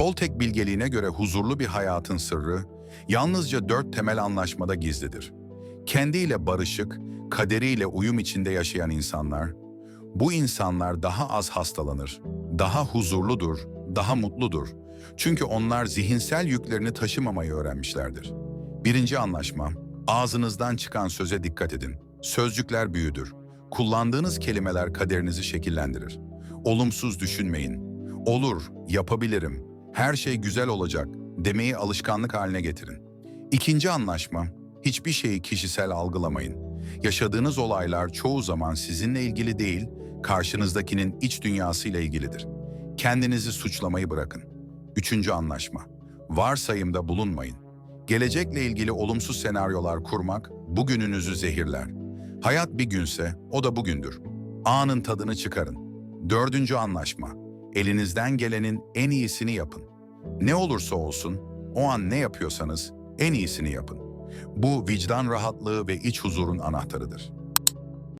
Toltek bilgeliğine göre huzurlu bir hayatın sırrı, yalnızca dört temel anlaşmada gizlidir. Kendiyle barışık, kaderiyle uyum içinde yaşayan insanlar, bu insanlar daha az hastalanır, daha huzurludur, daha mutludur. Çünkü onlar zihinsel yüklerini taşımamayı öğrenmişlerdir. Birinci anlaşma, ağzınızdan çıkan söze dikkat edin. Sözcükler büyüdür. Kullandığınız kelimeler kaderinizi şekillendirir. Olumsuz düşünmeyin. Olur, yapabilirim, her şey güzel olacak demeyi alışkanlık haline getirin. İkinci anlaşma, hiçbir şeyi kişisel algılamayın. Yaşadığınız olaylar çoğu zaman sizinle ilgili değil, karşınızdakinin iç dünyasıyla ilgilidir. Kendinizi suçlamayı bırakın. Üçüncü anlaşma, varsayımda bulunmayın. Gelecekle ilgili olumsuz senaryolar kurmak bugününüzü zehirler. Hayat bir günse o da bugündür. Anın tadını çıkarın. Dördüncü anlaşma, elinizden gelenin en iyisini yapın. Ne olursa olsun, o an ne yapıyorsanız en iyisini yapın. Bu vicdan rahatlığı ve iç huzurun anahtarıdır.